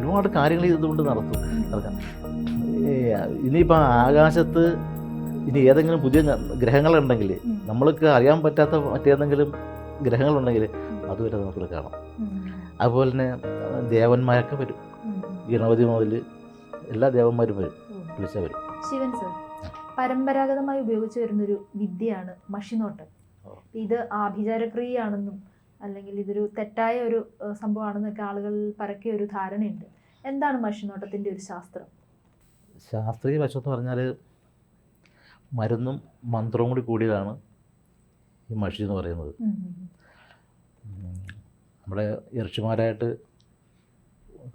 ഒരുപാട് കാര്യങ്ങൾ ഇതുകൊണ്ട് നടത്തും. നടക്കാം. ഇനിയിപ്പോൾ ആകാശത്ത് ഇനി ഏതെങ്കിലും പുതിയ ഗ്രഹങ്ങളുണ്ടെങ്കിൽ. നമ്മൾക്ക് അറിയാൻ പറ്റാത്ത മറ്റേതെങ്കിലും ഗ്രഹങ്ങളുണ്ടെങ്കിൽ അതുവരെ നമുക്ക് കാണാം. അതുപോലെ തന്നെ ദേവന്മാരൊക്കെ വരും. ഗണപതി മുതൽ എല്ലാ ദേവന്മാരും വരും. വിളിച്ചാൽ വരും. ശിവൻ സർ പരമ്പരാഗതമായി ഉപയോഗിച്ചു വരുന്നൊരു വിദ്യയാണ് മഷിനോട്ടം. ഇത് ആഭിചാരക്രിയയാണെന്നും അല്ലെങ്കിൽ ഇതൊരു തെറ്റായ ഒരു സംഭവമാണെന്നൊക്കെ ആളുകൾ പരക്കിയ ഒരു ധാരണയുണ്ട് എന്താണ് മഷിനോട്ടത്തിന്റെ ഒരു ശാസ്ത്രം ശാസ്ത്രീയ വശം എന്ന് പറഞ്ഞാൽ മരുന്നും മന്ത്രവും കൂടി കൂടിയതാണ് ഈ മഷി എന്ന് പറയുന്നത്. നമ്മുടെ ഇറച്ചിമാരായിട്ട്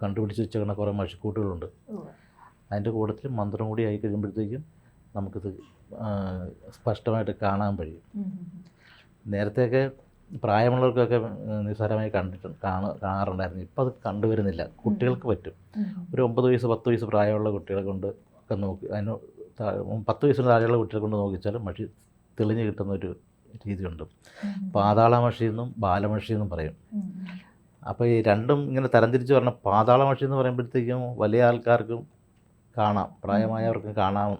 കണ്ടുപിടിച്ച് വെച്ചേക്കുന്ന കുറേ മഷിക്കൂട്ടുകളുണ്ട്. അതിന്റെ കൂട്ടത്തിൽ മന്ത്രം കൂടി ആയി കഴിയുമ്പോഴത്തേക്കും നമുക്കിത് സ്പഷ്ടമായിട്ട് കാണാൻ കഴിയും. നേരത്തെയൊക്കെ പ്രായമുള്ളവർക്കൊക്കെ നിസ്സാരമായി കണ്ടിട്ടുണ്ട് കാണ കാണാറുണ്ടായിരുന്നു. ഇപ്പം അത് കണ്ടുവരുന്നില്ല. കുട്ടികൾക്ക് പറ്റും. ഒരു ഒമ്പത് വയസ്സ് പത്ത് വയസ്സ് പ്രായമുള്ള കുട്ടികളെ കൊണ്ട് ഒക്കെ നോക്കി അതിന് പത്ത് വയസ്സിന് താഴെയുള്ള കുട്ടികളെ കൊണ്ട് നോക്കിച്ചാൽ മഷി തെളിഞ്ഞു കിട്ടുന്ന ഒരു രീതിയുണ്ട്. പാതാള മഷി എന്നും ബാലമഷി എന്നും പറയും. അപ്പോൾ ഈ രണ്ടും ഇങ്ങനെ തരംതിരിച്ച് പറഞ്ഞ പാതാള മഷി എന്ന് പറയുമ്പോഴത്തേക്കും വലിയ ആൾക്കാർക്കും കാണാം. പ്രായമായവർക്കും കാണാം.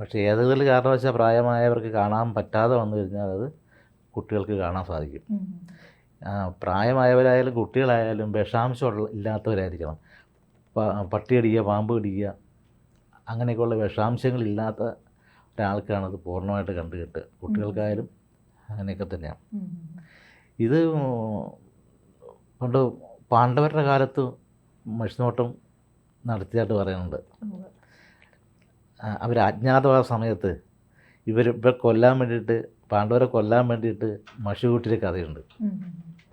പക്ഷേ ഏതെങ്കിലും കാരണവശാൽ പ്രായമായവർക്ക് കാണാൻ പറ്റാതെ വന്നു കഴിഞ്ഞാൽ അത് കുട്ടികൾക്ക് കാണാൻ സാധിക്കും. പ്രായമായവരായാലും കുട്ടികളായാലും വിഷാംശം ഇല്ലാത്തവരായിരിക്കണം. പട്ടിയടിക്കുക പാമ്പ് കടിക്കുക അങ്ങനെയൊക്കെയുള്ള വിഷാംശങ്ങളില്ലാത്ത ഒരാൾക്കാണ് അത് പൂർണമായിട്ട് കണ്ടു കിട്ടുക. കുട്ടികൾക്കായാലും അങ്ങനെയൊക്കെ തന്നെയാണ്. ഇത് പണ്ട് പാണ്ഡവരുടെ കാലത്ത് മഷിനോട്ടം നടത്തിയായിട്ട് പറയുന്നുണ്ട്. അവർ അജ്ഞാതവാസ സമയത്ത് ഇവർ ഇവർ കൊല്ലാൻ വേണ്ടിയിട്ട് പാണ്ഡവരെ കൊല്ലാൻ വേണ്ടിയിട്ട് മഷി കൂട്ടിയ കഥയുണ്ട്.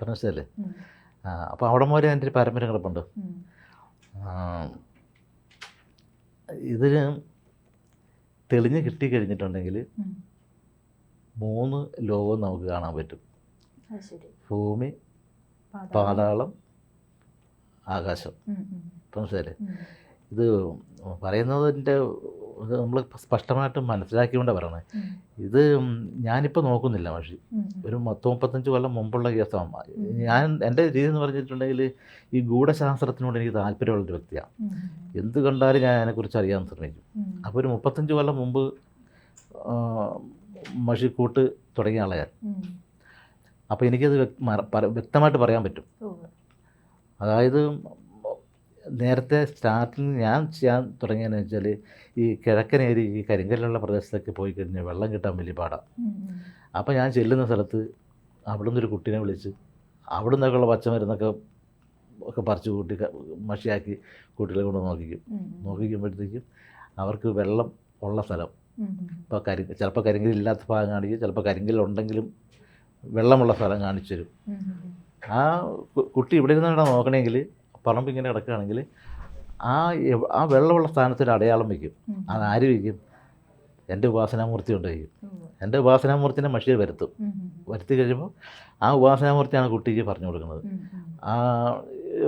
മനസ്സിലല്ലേ. അപ്പോൾ അവിടെ മുതലേ അതിന്റെ ഒരു പാരമ്പര്യം കിടപ്പുണ്ട് ഇതിന് തെളിഞ്ഞ് കിട്ടിക്കഴിഞ്ഞിട്ടുണ്ടെങ്കിൽ. മൂന്ന് ലോകവും നമുക്ക് കാണാൻ പറ്റും ഭൂമി പാതാളം. ആകാശം. മനസ്സിലല്ലേ ഇത് പറയുന്നതിന്റെ നമ്മൾ സ്പഷ്ടമായിട്ട് മനസ്സിലാക്കിക്കൊണ്ട് പറയണേ. ഇത് ഞാനിപ്പോൾ നോക്കുന്നില്ല പക്ഷേ ഒരു പത്ത് മുപ്പത്തഞ്ച് കൊല്ലം മുമ്പുള്ള കേസാണ് ഞാൻ എന്റെ രീതി എന്ന് പറഞ്ഞിട്ടുണ്ടെങ്കിൽ ഈ ഗൂഢശാസ്ത്രത്തിനോട് എനിക്ക് താല്പര്യമുള്ളൊരു വ്യക്തിയാണ്. എന്ത് കണ്ടാലും ഞാൻ അതിനെക്കുറിച്ച് അറിയാൻ ശ്രമിക്കും. അപ്പോൾ ഒരു മുപ്പത്തഞ്ച് കൊല്ലം മുമ്പ് മഷിക്കൂട്ട് തുടങ്ങിയ ആളെ അപ്പോൾ എനിക്കത് വ്യക്ത- വ്യക്തമായിട്ട് പറയാൻ പറ്റും. അതായത് നേരത്തെ സ്റ്റാർട്ടിൽ ഞാൻ ചെയ്യാൻ തുടങ്ങിയതെന്ന് വെച്ചാൽ ഈ കിഴക്കൻ ഏരിയ ഈ കരിങ്കല്ലുള്ള പ്രദേശത്തൊക്കെ പോയി കഴിഞ്ഞാൽ വെള്ളം കിട്ടാൻ വലിയ പാടാണ്. അപ്പോൾ ഞാൻ ചെല്ലുന്ന സ്ഥലത്ത് അവിടെ ഒരു കുട്ടീനെ വിളിച്ച് അവിടെ നിന്നൊക്കെയുള്ള പച്ചമരുന്നൊക്കെ ഒക്കെ പറിച്ചു കൂട്ടി മഷിയാക്കി കുട്ടികളെ കൊണ്ട് നോക്കിക്കും. നോക്കിക്കുമ്പോഴത്തേക്കും അവർക്ക് വെള്ളം ഉള്ള സ്ഥലം. ഇപ്പോൾ കരി ചിലപ്പോൾ കരിങ്കല്ലില്ലാത്ത ഭാഗം കാണിക്കും ചിലപ്പോൾ കരിങ്കല്ലുണ്ടെങ്കിലും വെള്ളമുള്ള സ്ഥലം കാണിച്ചു തരും. ആ കുട്ടി ഇവിടെ ഇരുന്നാണ് നോക്കണമെങ്കിൽ പറമ്പ് ഇങ്ങനെ കിടക്കുകയാണെങ്കിൽ ആ ആ വെള്ളമുള്ള സ്ഥാനത്ത് ഒരു അടയാളം വയ്ക്കും. അത് ആര് വയ്ക്കും എന്റെ ഉപാസനാമൂർത്തി കൊണ്ട് വയ്ക്കും. എന്റെ ഉപാസനാമൂർത്തിനെ മഷിയെ വരുത്തും. വരുത്തി കഴിയുമ്പോൾ ആ ഉപാസനാമൂർത്തിയാണ് കുട്ടിക്ക് പറഞ്ഞു കൊടുക്കുന്നത്. ആ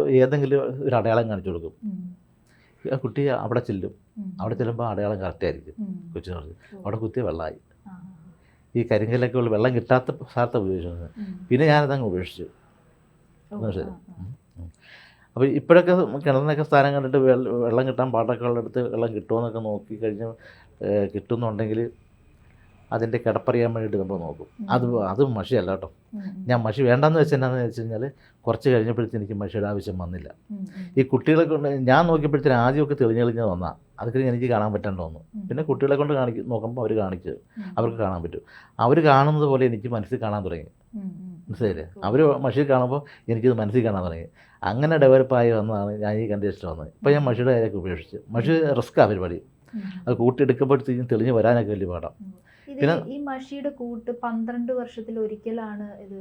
ഏതെങ്കിലും ഒരു അടയാളം കാണിച്ചു കൊടുക്കും. ആ കുട്ടി അവിടെ ചെല്ലും. അവിടെ ചെല്ലുമ്പോൾ അടയാളം കറക്റ്റായിരിക്കും. കൊച്ചിന് പറഞ്ഞു അവിടെ കുത്തിയ വെള്ളമായി. ഈ കരിങ്കല്ലൊക്കെ ഉള്ള വെള്ളം കിട്ടാത്ത സ്ഥലത്ത് ഉപയോഗിച്ചത്. പിന്നെ ഞാനതങ്ങ് ഉപേക്ഷിച്ചു. ഉവ്വ്. അപ്പോൾ ഇപ്പോഴൊക്കെ കിണറിനൊക്കെ സ്ഥാനം കണ്ടിട്ട് വെള്ള- വെള്ളം കിട്ടാൻ പാട്ടൊക്കെ ഉള്ളിടത്ത് വെള്ളം കിട്ടുമെന്നൊക്കെ നോക്കി കഴിഞ്ഞ് കിട്ടുന്നുണ്ടെങ്കിൽ അതിന്റെ കിടപ്പറിയാൻ വേണ്ടിയിട്ട് നമ്മൾ നോക്കും. അത് അത് മഷിയല്ല കേട്ടോ. ഞാൻ മഷി വേണ്ടെന്ന് വെച്ചാൽ എന്നാന്ന് വെച്ച് കഴിഞ്ഞാൽ കുറച്ച് കഴിഞ്ഞപ്പോഴത്തേക്ക് എനിക്ക് മഷിയുടെ ആവശ്യം വന്നില്ല. ഈ കുട്ടികളെ കൊണ്ട് ഞാൻ നോക്കിയപ്പോഴത്തേന് ആദ്യമൊക്കെ തെളിഞ്ഞ് തെളിഞ്ഞ് വന്നാൽ അത് കഴിഞ്ഞ് എനിക്ക് കാണാൻ പറ്റേണ്ട വന്നു. പിന്നെ കുട്ടികളെ കൊണ്ട് കാണിക്കും നോക്കുമ്പോൾ അവർ കാണിച്ചു ഉം. അവർക്ക് കാണാൻ പറ്റും. അവർ കാണുന്നത് പോലെ എനിക്ക് മനസ്സിൽ കാണാൻ തുടങ്ങി. മനസ്സിലായില്ലേ? അവർ മഷിയിൽ കാണുമ്പോൾ എനിക്കിത് മനസ്സിൽ കാണാൻ തുടങ്ങി. അങ്ങനെ ഡെവലപ്പായി വന്നതാണ് ഞാൻ ഈ കണ്ടീഷൻ വന്നത്. ഇപ്പോൾ ഞാൻ മഷിയുടെ കാര്യമൊക്കെ ഉപേക്ഷിച്ച്. മഷി റിസ്ക്കാണ് പരിപാടി. അത് കൂട്ടിയെടുക്കുമ്പോഴത്തേക്കും തെളിഞ്ഞ് വരാനൊക്കെ വലിയ പാടാം. പിന്നെ- ഈ മഷിയുടെ കൂട്ട് പന്ത്രണ്ട് വർഷത്തിൽ ഒരിക്കലാണ് ഇത്?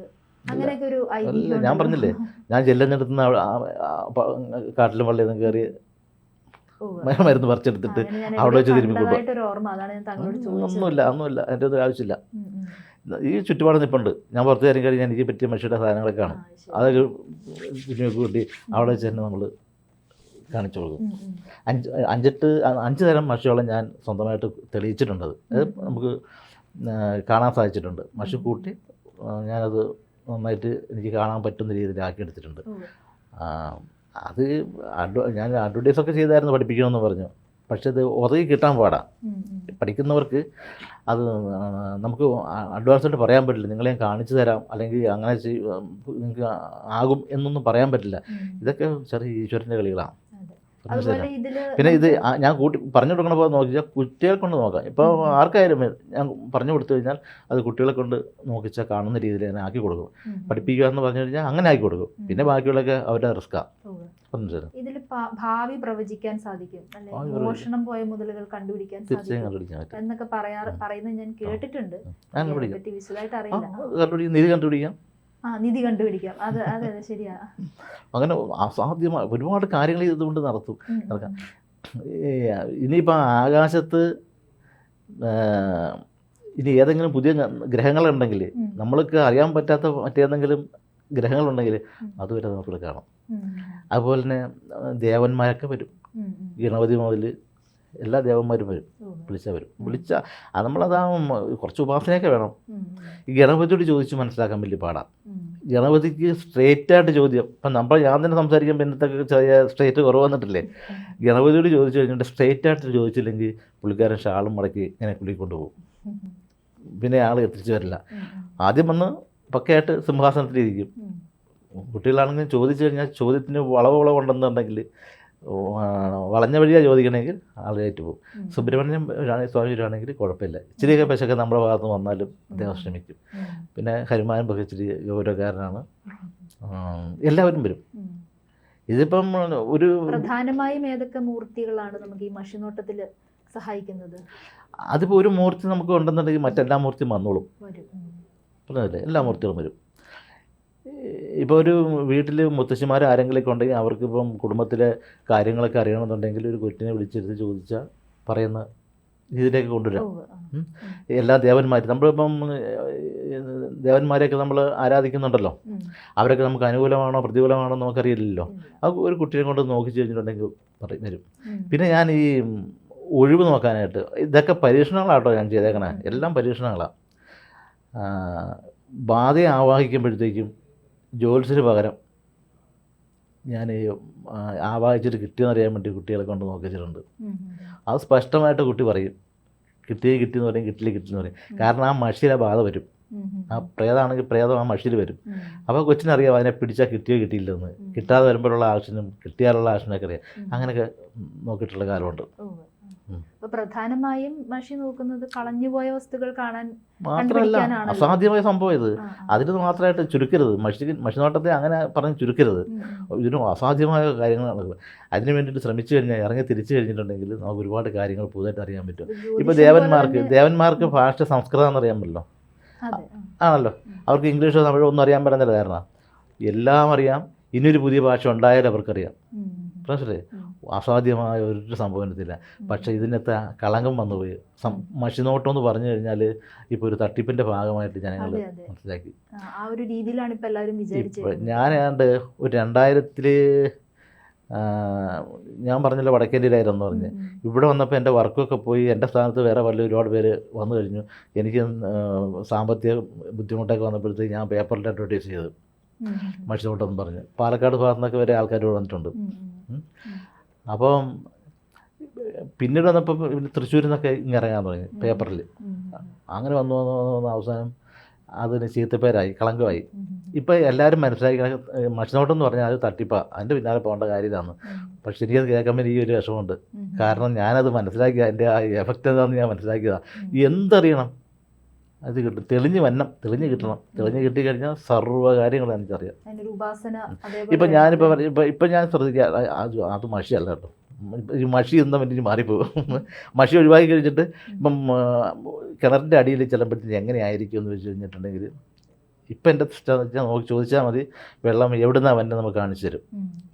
ഞാൻ പറഞ്ഞില്ലേ ഞാൻ ചെല്ലുന്നിടത്ത് നിന്ന് കാട്ടിലും വള്ളിയിൽ നിന്ന് കയറി മരുന്ന് പറിച്ചെടുത്തിട്ട് അവിടെ വെച്ച് തിരുമ്പിക്കൊണ്ടു കൊണ്ടുപോകും. ഒന്നുമില്ല ഒന്നുമില്ല. എന്റെ ഒരു ആവശ്യമില്ല. ഈ ചുറ്റുപാട് നിൽപ്പുണ്ട് ഞാൻ പുറത്ത് കയറി കഴിഞ്ഞാൽ എനിക്ക് പറ്റിയ മനുഷ്യരുടെ സാധനങ്ങളൊക്കെ കാണും. അതൊരു. അതൊക്കെ തിരുമ്മി കൂട്ടി അവിടെ വെച്ച് തന്നെ നമ്മൾ കാണിച്ചു കൊടുക്കും. അഞ്ച് അഞ്ചെട്ട് അഞ്ച് തരം മഷിയോളം ഞാൻ സ്വന്തമായിട്ട് തെളിയിച്ചിട്ടുണ്ട് അത്. നമുക്ക് കാണാൻ സാധിച്ചിട്ടുണ്ട്. മഷി കൂട്ടി ഞാനത് നന്നായിട്ട് എനിക്ക് കാണാൻ പറ്റുന്ന രീതിയിലാക്കി എടുത്തിട്ടുണ്ട്. ആ, അത് അഡ്വ ഞാൻ അഡ്വർടൈസൊക്കെ ചെയ്തായിരുന്നു പഠിപ്പിക്കണമെന്ന് പറഞ്ഞു. പക്ഷെ ഇത് ഉറങ്ങി കിട്ടാൻ പാടാ. ഉം, ഉം. പഠിക്കുന്നവർക്ക് അത് നമുക്ക് അഡ്വാൻസായിട്ട് പറയാൻ പറ്റില്ല. നിങ്ങളെ കാണിച്ചു തരാം. അല്ലെങ്കിൽ അങ്ങനെ നിങ്ങൾക്ക് ആകും എന്നൊന്നും പറയാൻ പറ്റില്ല. ഇതൊക്കെ ചെറിയ ഈശ്വരന്റെ കളികളാണ്. പിന്നെ ഇത് ഞാൻ കൂട്ടി പറഞ്ഞു കൊടുക്കണ പോലെ നോക്കിച്ചാൽ കുട്ടികളെ കൊണ്ട് നോക്കാം. ഇപ്പോൾ ആർക്കായാലും ഞാൻ പറഞ്ഞു കൊടുത്തു കഴിഞ്ഞാൽ അത് കുട്ടികളെ കൊണ്ട് നോക്കിച്ചാൽ കാണുന്ന രീതിയിൽ തന്നെ ആക്കി കൊടുക്കും. പഠിപ്പിക്കുക എന്ന് പറഞ്ഞു കഴിഞ്ഞാൽ അങ്ങനെ ആക്കി കൊടുക്കും. പിന്നെ ബാക്കിയുള്ളതൊക്കെ അവരുടെ റിസ്ക്കാണ് ഇതിൽ ഭാവി പ്രവചിക്കാൻ സാധിക്കും. അല്ലെങ്കിൽ മോഷണം പോയ മുതലുകൾ കണ്ടുപിടിക്കാൻ സാധിക്കും എന്നൊക്കെ പറയാറ് പറയുന്നത് ഞാൻ കേട്ടിട്ടുണ്ട്. പറ്റി വിശദമായിട്ട് അറിയില്ല. നിധി കണ്ടുപിടിക്കാം. അത് അതെ അതെ ശരിയാ. അങ്ങനെ അസാധ്യമായ ഒരുപാട് കാര്യങ്ങൾ ഇതുകൊണ്ട് നടത്തും. ഇനിയിപ്പോൾ ആകാശത്ത് ഇനി ഏതെങ്കിലും പുതിയ ഗ്രഹങ്ങളുണ്ടെങ്കിൽ നമ്മൾക്ക് അറിയാൻ പറ്റാത്ത മറ്റേതെങ്കിലും ഗ്രഹങ്ങളുണ്ടെങ്കിൽ അത് അതുവരെ നമുക്ക് കാണാം. അതുപോലെ തന്നെ ദേവന്മാരൊക്കെ വരും. ഗണപതി മുതൽ എല്ലാ ദേവന്മാരും വരും. വിളിച്ചാൽ വരും. വിളിച്ച അത് നമ്മളതാ കുറച്ച് ഉപാസനയൊക്കെ വേണം. ഈ ഗണപതിയോട് ചോദിച്ച് മനസ്സിലാക്കാൻ വലിയ പാടാണ് ഗണപതിക്ക് സ്ട്രേറ്റ് ആയിട്ട് ചോദ്യം. ഇപ്പം നമ്മൾ ഞാൻ തന്നെ സംസാരിക്കുമ്പോൾ എന്നത്തൊക്കെ ചെറിയ സ്ട്രേറ്റ് കുറവ് വന്നിട്ടില്ലേ? ഗണപതിയോട് ചോദിച്ചു കഴിഞ്ഞിട്ട് സ്ട്രേറ്റ് ആയിട്ട് ചോദിച്ചില്ലെങ്കിൽ പുള്ളിക്കാരൻ ഷാളും മടക്കി ഇങ്ങനെ കുളിക്കൊണ്ട് പോകും പിന്നെ ആൾ എത്തിച്ചു വരില്ല. ആദ്യം വന്ന് പക്കയായിട്ട് സിംഹാസനത്തിലിരിക്കും. കുട്ടികളാണെങ്കിൽ ചോദിച്ചു കഴിഞ്ഞാൽ ചോദ്യത്തിന് വളവ് വളവുണ്ടെന്നുണ്ടെങ്കിൽ വളഞ്ഞ വഴിയാണ് ചോദിക്കണമെങ്കിൽ ആളുകളായിട്ട് പോകും. സുബ്രഹ്മണ്യം സ്വാമി വരികയാണെങ്കിൽ കുഴപ്പമില്ല. ഇച്ചിരിയൊക്കെ പശൊക്കെ നമ്മുടെ ഭാഗത്ത് വന്നാലും അദ്ദേഹം ശ്രമിക്കും പിന്നെ ഹരിമാൻ ഒക്കെ ഇച്ചിരി ഗൗരവക്കാരനാണ്. എല്ലാവരും വരും. ഇതിപ്പം ഒരു പ്രധാനമായും ഏതൊക്കെ മൂർത്തികളാണ് നമുക്ക് ഈ മഷിനോട്ടത്തിൽ സഹായിക്കുന്നത്? അതിപ്പോൾ ഒരു മൂർത്തി നമുക്ക് ഉണ്ടെന്നുണ്ടെങ്കിൽ മറ്റെല്ലാ മൂർത്തിയും വന്നോളും. പറഞ്ഞതല്ലേ എല്ലാ മൂർത്തികളും വരും. ഇപ്പോൾ ഒരു വീട്ടിൽ മുത്തശ്ശിമാർ ആരെങ്കിലുമൊക്കെ ഉണ്ടെങ്കിൽ അവർക്കിപ്പം കുടുംബത്തിലെ കാര്യങ്ങളൊക്കെ അറിയണമെന്നുണ്ടെങ്കിൽ ഒരു കൊച്ചിനെ വിളിച്ചെടുത്ത് ചോദിച്ചാൽ പറയുന്ന ഇതിലേക്ക് കൊണ്ടുവരാം. എല്ലാ ദേവന്മാരും നമ്മളിപ്പം ദേവന്മാരെയൊക്കെ നമ്മൾ ആരാധിക്കുന്നുണ്ടല്ലോ. അവരൊക്കെ നമുക്ക് അനുകൂലമാണോ പ്രതികൂലമാണോ നമുക്കറിയില്ലല്ലോ. ആ അത് ഒരു കുട്ടിയെ കൊണ്ട് നോക്കി കഴിഞ്ഞിട്ടുണ്ടെങ്കിൽ പറയും വരും. പിന്നെ ഞാൻ ഈ ഒഴിവ് നോക്കാനായിട്ട് ഇതൊക്കെ പരീക്ഷണങ്ങളാട്ടോ ഞാൻ ചെയ്തേക്കണേ. എല്ലാം പരീക്ഷണങ്ങളാണ് ബാധയെ ആവാഹിക്കുമ്പോഴത്തേക്കും ജോത്സ്യന് പകരം ഞാൻ ആവാഹിച്ചിട്ട് കിട്ടിയെന്ന് അറിയാൻ വേണ്ടി കുട്ടികളെ കൊണ്ട് നോക്കിച്ചിട്ടുണ്ട്. അത് സ്പഷ്ടമായിട്ട് കുട്ടി പറയും. കിട്ടിയേ കിട്ടിയെന്ന് പറയും കിട്ടില്ല കിട്ടിയെന്ന് പറയും. കാരണം ആ മഷിയിലെ ബാധ വരും. ആ പ്രേതമാണെങ്കിൽ പ്രേതം ആ മഷിയിൽ വരും. അപ്പോൾ കൊച്ചിനറിയാം അതിനെ പിടിച്ചാൽ കിട്ടിയോ കിട്ടിയില്ലെന്ന്. കിട്ടാതെ വരുമ്പോഴുള്ള ആവശ്യം കിട്ടിയാലുള്ള ആവശ്യമൊക്കെ അറിയാം. അങ്ങനെയൊക്കെ നോക്കിയിട്ടുള്ള കാലമുണ്ട്. പ്രധാനമായും മഷി നോക്കുന്നത് കളഞ്ഞുപോയ വസ്തുക്കൾ കാണാൻ മാത്രമല്ല അസാധ്യമായ സംഭവം ഇത്. അതിന് മാത്രമായിട്ട് ചുരുക്കരുത്. മഷി മഷിനോട്ടത്തെ അങ്ങനെ പറഞ്ഞ് ചുരുക്കരുത്. അസാധ്യമായ ഇതിന് അസാധ്യമായ കാര്യങ്ങളാണ് അതിന് വേണ്ടിയിട്ട് ശ്രമിച്ചു കഴിഞ്ഞാൽ ഇറങ്ങി തിരിച്ചു കഴിഞ്ഞിട്ടുണ്ടെങ്കിൽ നമുക്ക് ഒരുപാട് കാര്യങ്ങൾ പുതുതായിട്ട് അറിയാൻ പറ്റും. ഇപ്പോൾ ദേവന്മാർക്ക് ദേവന്മാർക്ക് ഭാഷ സംസ്കൃതം എന്നറിയാൻ പറ്റില്ലോ ആണല്ലോ. അവർക്ക് ഇംഗ്ലീഷോ തമിഴോ ഒന്നും അറിയാൻ പറ്റുന്നില്ല കാരണം എല്ലാം അറിയാം. ഇനിയൊരു പുതിയ ഭാഷ ഉണ്ടായാലും അവർക്കറിയാം. മനസ്സിലായി. അസാധ്യമായ ഒരു സംഭവത്തില്ല പക്ഷേ ഇതിനകത്ത് കളങ്കം വന്നുപോയി. മഷിനോട്ടം എന്ന് പറഞ്ഞു കഴിഞ്ഞാൽ ഇപ്പോൾ ഒരു തട്ടിപ്പിന്റെ ഭാഗമായിട്ട് ജനങ്ങൾ മനസ്സിലാക്കി. ആ, ഒരു രീതിയിലാണ് ഇപ്പോൾ എല്ലാവരും വിചാരിച്ചത് ഞാൻ ഏതാണ്ട് ഒരു രണ്ടായിരത്തിൽ ഞാൻ പറഞ്ഞല്ലോ വടക്കേന്ത്യയിലായിരുന്നു പറഞ്ഞ്. ഇവിടെ വന്നപ്പോൾ എന്റെ വർക്കൊക്കെ പോയി എന്റെ സ്ഥാനത്ത് വേറെ വല്ല ഒരുപാട് പേര് വന്നു കഴിഞ്ഞു. എനിക്ക് സാമ്പത്തിക ബുദ്ധിമുട്ടൊക്കെ വന്നപ്പോഴത്തേക്ക് ഞാൻ പേപ്പറിൽ അഡ്വർട്ടൈസ് ചെയ്തു. മഷിനോട്ടം എന്ന് പറഞ്ഞ്. പാലക്കാട് ഭാഗത്തുനിന്നൊക്കെ വരെ ആൾക്കാർ വന്നിട്ടുണ്ട്. അപ്പം പിന്നീട് വന്നപ്പോൾ പിന്നെ തൃശ്ശൂരിൽ നിന്നൊക്കെ ഇങ്ങനെ ഇറങ്ങാൻ തുടങ്ങി പേപ്പറിൽ. അങ്ങനെ വന്നു വന്നു വന്നു വന്ന് അവസാനം അതിന് ചീത്തപ്പേരായി കളങ്കമായി. ഇപ്പം എല്ലാവരും മനസ്സിലാക്കി മഷിനോട്ടം എന്ന് പറഞ്ഞാൽ അത് തട്ടിപ്പാ. അതിന്റെ പിന്നാലെ പോകേണ്ട കാര്യമാണ് പക്ഷെ എനിക്കത് കേൾക്കുമ്പോൾ ഈ ഒരു വിഷമമുണ്ട്. കാരണം ഞാനത് മനസ്സിലാക്കി അതിന്റെ ആ എഫക്റ്റ് എന്താണെന്ന് ഞാൻ മനസ്സിലാക്കിയതാണ് എന്തറിയണം അത് കിട്ടും. തെളിഞ്ഞ് വന്നം തെളിഞ്ഞ് കിട്ടണം. തെളിഞ്ഞ് കിട്ടിക്കഴിഞ്ഞാൽ സർവ കാര്യങ്ങളും എനിക്കറിയാം. ഇപ്പം ഞാനിപ്പോൾ ഇപ്പം ഇപ്പം ഞാൻ ശ്രദ്ധിക്കുക അത് അത് മഷിയല്ല കേട്ടോ. ഈ മഷി എന്താ പറ്റി മാറിപ്പോകും. മഷി ഒഴിവാക്കി കഴിഞ്ഞിട്ട് ഇപ്പം കിണറിന്റെ അടിയിൽ ചെല്ലുമ്പോഴത്തേക്ക് എങ്ങനെയായിരിക്കും എന്ന് വെച്ച് കഴിഞ്ഞിട്ടുണ്ടെങ്കിൽ ഇപ്പം എന്റെ നോക്കി ചോദിച്ചാൽ മതി വെള്ളം എവിടുന്നാണ് വന്നെ നമുക്ക് കാണിച്ചു തരും.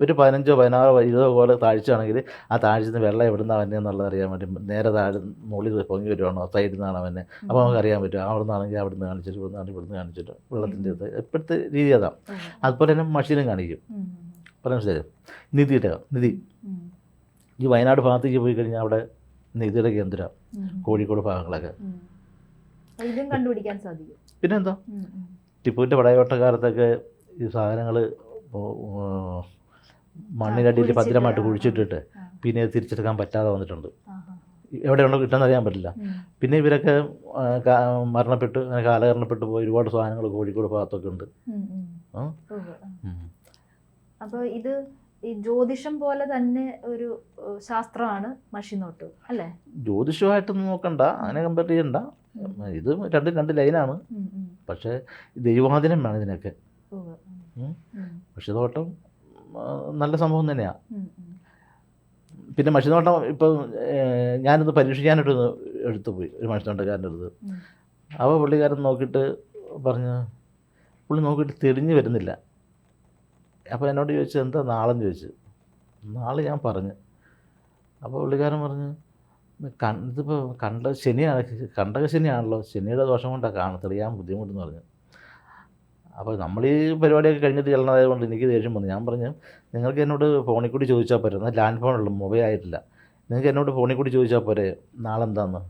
ഒരു പതിനഞ്ചോ പതിനാറോ ഇരുപതോ പോലെ താഴ്ചയാണെങ്കിൽ ആ താഴ്ചയിൽ നിന്ന് വെള്ളം എവിടുന്നാണ് വന്നെ എന്നുള്ളത് അറിയാൻ വേണ്ടി നേരെ താഴെ മുകളിൽ പൊങ്ങി വരുവാണോ? സൈഡിൽ നിന്നാണോ വന്നെ? അപ്പോൾ നമുക്ക് അറിയാൻ പറ്റും. അവിടെ നിന്നാണെങ്കിൽ അവിടെ നിന്ന് കാണിച്ചിട്ട് ഇവിടെ നിന്നാണെങ്കിൽ ഇവിടുന്ന് കാണിച്ചിട്ട് വെള്ളത്തിന്റെ ഇത്. ഇപ്പോഴത്തെ രീതി അതാണ് അതുപോലെ തന്നെ മഷീനും കാണിക്കും. പറയാൻ മനസ്സിലായോ? നിധിയുടെ നിധി. ഈ വയനാട് ഭാഗത്തേക്ക് പോയി കഴിഞ്ഞാൽ അവിടെ നിധിയുടെ കേന്ദ്രം. കോഴിക്കോട് ഭാഗങ്ങളൊക്കെ. പിന്നെന്താ. ടിപ്പുവിന്റെ പടയോട്ടക്കാലത്തൊക്കെ ഈ സാധനങ്ങൾ മണ്ണിനടിയിൽ ഭദ്രമായിട്ട് കുഴിച്ചിട്ടിട്ട് പിന്നെ അത് തിരിച്ചെടുക്കാൻ പറ്റാതെ വന്നിട്ടുണ്ട്. എവിടെയുണ്ടോ കിട്ടുമെന്ന് അറിയാൻ പറ്റില്ല പിന്നെ ഇവരൊക്കെ മരണപ്പെട്ട് അങ്ങനെ കാലഹരണപ്പെട്ട് പോയി ഒരുപാട് സാധനങ്ങൾ കോഴിക്കോട് ഭാഗത്തൊക്കെ ഉണ്ട്. അപ്പോൾ ഇത് ഈ ജ്യോതിഷം പോലെ തന്നെ ഒരു ശാസ്ത്രമാണ് മഷിനോട്ട് അല്ലേ? ജ്യോതിഷമായിട്ടൊന്നും നോക്കണ്ട അങ്ങനെ കമ്പയർ ചെയ്യണ്ട. ഇത് രണ്ട് രണ്ട് ലൈനാണ്. പക്ഷെ ദൈവാധീനം വേണം ഇതിനൊക്കെ. ഉവ്വ്, ഉം. ഉം, പക്ഷേ തോട്ടം നല്ല സംഭവം തന്നെയാണ്. പിന്നെ മഷിനോട്ടം ഇപ്പം ഞാനിത് പരീക്ഷിക്കാനായിട്ട് എടുത്തു പോയി ഒരു മഷിനോട്ടക്കാരന്റെ അടുത്ത്. അപ്പോൾ പുള്ളിക്കാരൻ നോക്കിയിട്ട് പറഞ്ഞു പുള്ളി നോക്കിയിട്ട് തെളിഞ്ഞ് വരുന്നില്ല. അപ്പോൾ എന്നോട് ചോദിച്ചു എന്താ നാളെന്ന് ചോദിച്ചു? നാളെ ഞാൻ പറഞ്ഞു. അപ്പോൾ പുള്ളിക്കാരൻ പറഞ്ഞു ഇതിപ്പോൾ കണ്ട ശനിയാണ് കണ്ടക ശനിയാണല്ലോ. ശനിയുടെ ദോഷം കൊണ്ടാണ് കാണാൻ തെളിയാൻ ബുദ്ധിമുട്ടെന്ന് പറഞ്ഞു. അപ്പോൾ നമ്മൾ ഈ പരിപാടിയൊക്കെ കഴിഞ്ഞിട്ട് ചെല്ലണതായത് കൊണ്ട് എനിക്ക് ദേഷ്യം വന്നു. ഞാൻ പറഞ്ഞു നിങ്ങൾക്ക് എന്നോട് ഫോണിൽ കൂടി ചോദിച്ചാൽ പോരെ. എന്നാൽ ലാൻഡ് ഫോണുള്ളൂ മൊബൈൽ ആയിട്ടില്ല. നിങ്ങൾക്ക് എന്നോട് ഫോണിൽ കൂടി ചോദിച്ചാൽ പോരെ? നാളെ എന്താന്ന്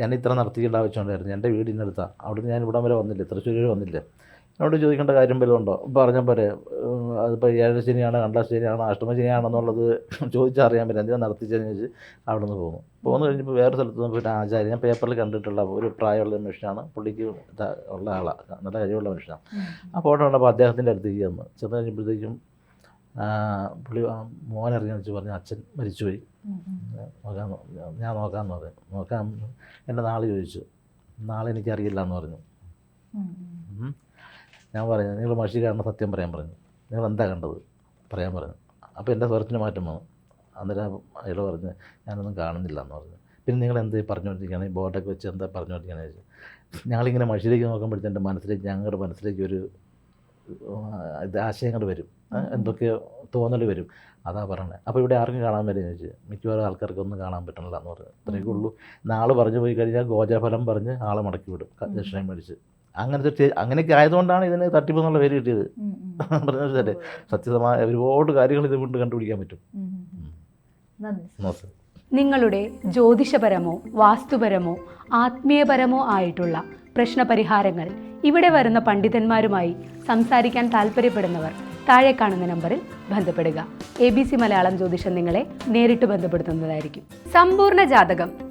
ഞാൻ ഇത്ര നടത്തിക്കേണ്ട ആവശ്യമുണ്ടായിരുന്നു എന്റെ ഇന്നെടുത്താണ് അവിടുന്ന് ഞാൻ ഇവിടം വരെ വന്നില്ല. തൃശ്ശൂർ വരെ വന്നില്ല. എന്നോട് ചോദിക്കേണ്ട കാര്യം വല്ലതും ഉണ്ടോ? പറഞ്ഞ പോരെ. അതിപ്പോൾ ഏഴര ശനിയാണ് കണ്ട ശനിയാണോ അഷ്ടമ ശനിയാണെന്നുള്ളത് ചോദിച്ചാൽ അറിയാൻ പറ്റും എന്തിനാ നടത്തിച്ചതെന്ന് ചോദിച്ച് അവിടെ നിന്ന് പോകുന്നു. പോകുന്നു കഴിഞ്ഞപ്പോൾ വേറെ സ്ഥലത്ത് നിന്ന് പിന്നെ ആചാര്യ ഞാൻ പേപ്പറിൽ കണ്ടിട്ടുള്ള ഒരു പ്രായമുള്ള മനുഷ്യനാണ്. പുള്ളിക്ക് ഉള്ള ആളാണ് നല്ല കഴിവുള്ള മനുഷ്യനാണ്. ആ ഫോട്ടോ കണ്ടപ്പോൾ അദ്ദേഹത്തിന്റെ അടുത്തേക്ക് ചെന്ന് ചെന്ന് കഴിഞ്ഞപ്പോഴത്തേക്കും പുള്ളി മോനറിയാന്ന് മോൻ ഇറങ്ങി വെച്ച് പറഞ്ഞു അച്ഛൻ മരിച്ചുപോയി. നോക്കാൻ ഞാൻ നോക്കാമെന്ന് പറഞ്ഞു. നോക്കാൻ എന്റെ നാളെ ചോദിച്ചു. നാളെ എനിക്കറിയില്ല എന്ന് പറഞ്ഞു. ഞാൻ പറഞ്ഞു നിങ്ങൾ മഷി കാണുന്ന സത്യം പറയാൻ പറഞ്ഞു. നിങ്ങൾ എന്താ കണ്ടത്? പറയാൻ പറഞ്ഞു. അപ്പോൾ എന്റെ സ്വരത്തിന് മാറ്റം വന്നു. അന്നേരം അയാൾ പറഞ്ഞ് ഞാനൊന്നും കാണുന്നില്ല എന്ന് പറഞ്ഞു. പിന്നെ നിങ്ങൾ എന്ത് പറഞ്ഞുകൊണ്ടിരിക്കുകയാണ്? ഈ ബോർഡൊക്കെ വെച്ച് എന്താ പറഞ്ഞുകൊണ്ടിരിക്കുകയാണ്? ചോദിച്ചു ഞങ്ങളിങ്ങനെ മഷിയിലേക്ക് നോക്കുമ്പോഴത്തേക്ക് എന്റെ മനസ്സിലേക്ക് ഞങ്ങളുടെ മനസ്സിലേക്ക് ഒരു ഇത് ആശയങ്ങൾ വരും. എന്തൊക്കെ തോന്നൽ വരും. അതാ പറഞ്ഞത്. അപ്പോൾ ഇവിടെ ആർക്കും കാണാൻ വരും ചോദിച്ചു. മിക്കവാറും ആൾക്കാർക്കൊന്നും കാണാൻ പറ്റണില്ല എന്ന് പറഞ്ഞു. ഇത്രയൊക്കെ ഉള്ളൂ. നാൾ പറഞ്ഞു പോയി കഴിഞ്ഞാൽ ഗോജാഫലം പറഞ്ഞ് ആളെ മടക്കി വിടും. ദക്ഷിണയും മേടിച്ച്. അങ്ങനത്തെ അങ്ങനെയൊക്കെ ആയതുകൊണ്ടാണ് ഇതിന് തട്ടിപ്പ് എന്നുള്ള പേര് കിട്ടിയത്. ശരി സത്യസമായ ഒരുപാട് കാര്യങ്ങൾ ഇത് കൊണ്ട് കണ്ടുപിടിക്കാൻ പറ്റും. നിങ്ങളുടെ ജ്യോതിഷപരമോ വാസ്തുപരമോ ആത്മീയപരമോ ആയിട്ടുള്ള പ്രശ്നപരിഹാരങ്ങൾ ഇവിടെ വരുന്ന പണ്ഡിതന്മാരുമായി സംസാരിക്കാൻ താല്പര്യപ്പെടുന്നവർ താഴെ കാണുന്ന നമ്പറിൽ ബന്ധപ്പെടുക. എ ബി സി മലയാളം ജ്യോതിഷം നിങ്ങളെ നേരിട്ട് ബന്ധപ്പെടുത്തുന്നതായിരിക്കും. സമ്പൂർണ ജാതകം